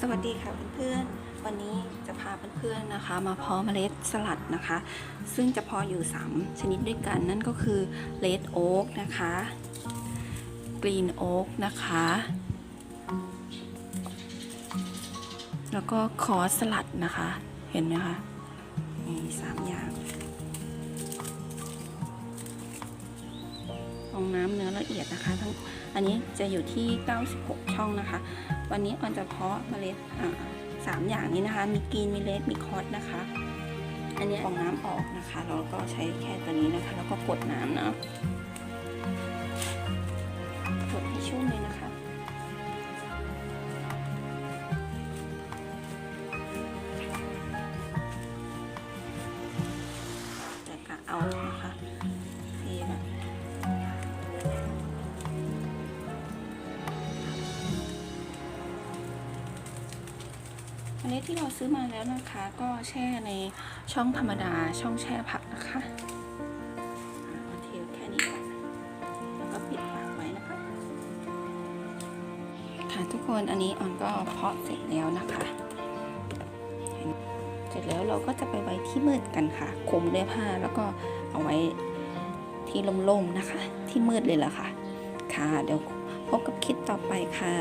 สวัสดีค่ะเพื่อนๆ วันนี้จะพาเพื่อนๆนะคะ มาเพาะเมล็ดสลัดนะคะ ซึ่งจะเพาะอยู่ 3 ชนิดด้วยกันนั่นก็คือ Red Oak นะคะ Green Oak นะคะ แล้วก็คอสลัดนะคะ เห็นไหมคะมีสามอย่างฟองน้ำเนื้อละเอียดนะคะทั้งอันนี้จะอยู่ที่ 96 ช่องนะคะ วันนี้ออนจะเพาะเมล็ดอ่าสามอย่างนี้นะคะ มีกรีนมีเลดมีคอสนะคะ อันนี้ฟองน้ำออกนะคะ เราก็ใช้แค่ตัวนี้นะคะ แล้วก็กดน้ำนะกดให้ชุ่มเลยนะคะแต่กะเอา อันนี้ที่เราซื้อมาแล้วนะคะ ก็แช่ในช่องธรรมดาช่องแช่ผักนะคะเอาเทแค่นี้ก่อนแล้วก็ปิดปากไว้นะคะ ค่ะทุกคนอันนี้ออนก็เพาะเสร็จแล้วนะคะ เสร็จแล้วเราก็จะไปไว้ที่มืดกันค่ะคลุมด้วยผ้าแล้วก็เอาไว้ที่ล่มๆนะคะ ที่มืดเลยล่ะค่ะ ค่ะเดี๋ยวพบกับคลิปต่อไปค่ะ